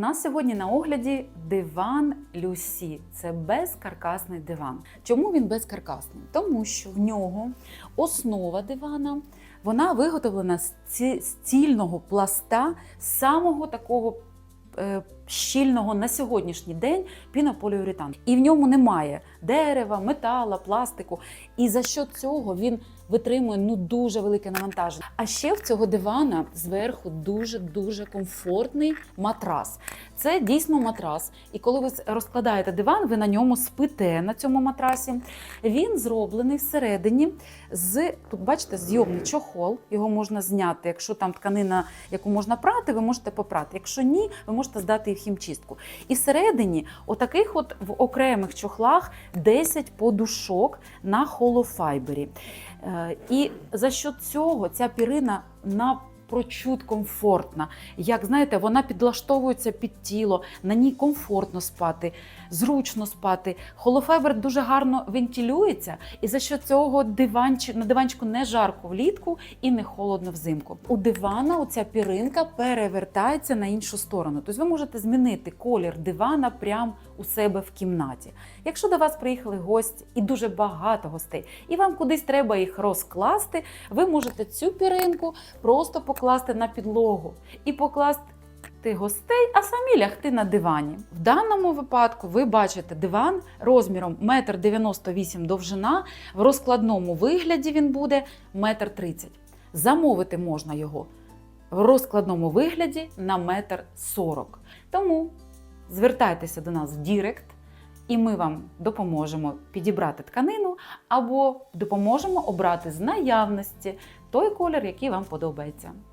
нас сьогодні на огляді диван Люсі. Це безкаркасний диван. Чому він безкаркасний? Тому що в нього основа дивана вона виготовлена з ці- цільного пласта самого такого щільного на сьогоднішній день пінополіуретан. І в ньому немає дерева, метала, пластику. І за що цього він витримує ну дуже велике навантаження. А ще в цього дивана зверху дуже дуже комфортний матрас. Це дійсно матрас. І коли ви розкладаєте диван, ви на ньому спите на цьому матрасі. Він зроблений всередині з тут, бачите, зйомний чохол. Його можна зняти. Якщо там тканина, яку можна прати, ви можете попрати. Якщо ні, ви можете здати їх в хімчистку. І всередині, отаких, от в окремих чохлах, 10 подушок на холофайбері. Е, І за що цього ця пірина напрочуд комфортна. Як знаєте, вона підлаштовується під тіло, на ній комфортно спати, зручно спати. Холофайбер дуже гарно вентилюється, і за що цього диванчик, на диванчику не жарко влітку і не холодно взимку. У дивана оця піринка перевертається на іншу сторону. Тобто ви можете змінити колір дивана прямо у себе в кімнаті. Якщо до вас приїхали гості і дуже багато гостей, і вам кудись треба їх розкласти, ви можете цю піринку просто покласти на підлогу і покласти гостей, а самі лягти на дивані. В даному випадку ви бачите диван розміром 1,98 м довжина. В розкладному вигляді він буде 1,30 м. Замовити можна його в розкладному вигляді на 1,40 м. Тому звертайтеся до нас в Дірект, і ми вам допоможемо підібрати тканину або допоможемо обрати з наявності той колір, який вам подобається.